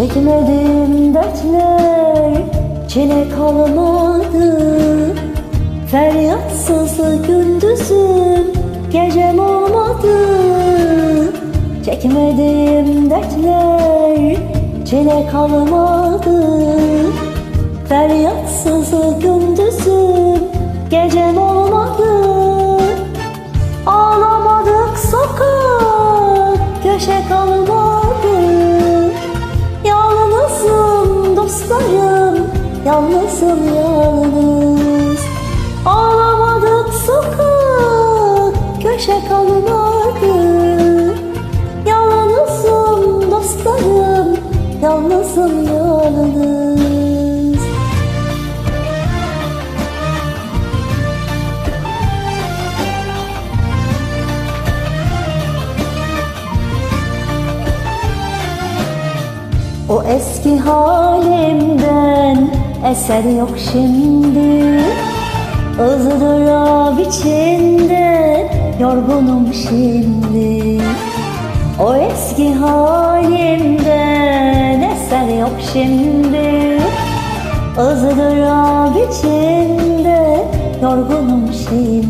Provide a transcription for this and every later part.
Çekmedim dertler çile kalmadı Feryatsız gündüzüm gecem olmadı. Çekmedim dertler çile kalmadı Feryatsız gündüzüm Yalnızım yalnız. Ağlamadık sokak Köşe kalmadı. Yalnızım dostlarım Yalnızım yalnız. O eski halimden eser yok şimdi. Izdırap içinde yorgunum şimdi. O eski halimden eser yok şimdi. Izdırap içinde yorgunum şimdi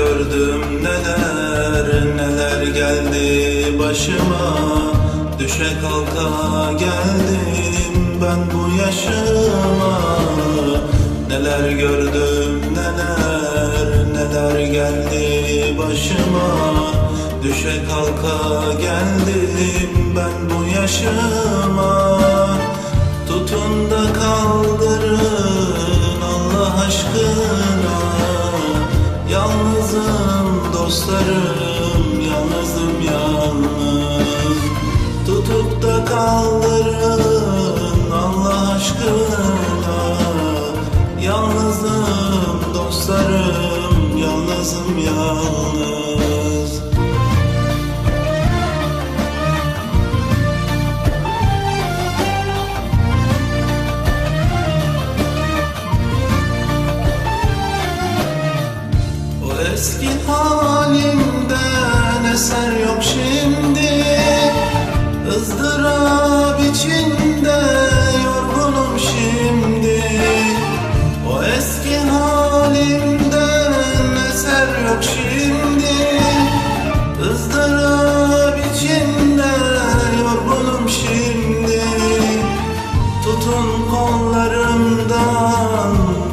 gördüm neler neler geldi başıma. Düşe kalka geldim ben bu yaşıma. Neler gördüm neler neler geldi başıma. Düşe kalka geldim ben bu yaşıma. Tutun da kaldırın Allah aşkına Tutup da kaldırın Allah aşkına. Yalnızım dostlarım Yalnızım yalnız. O eski halimden eser yok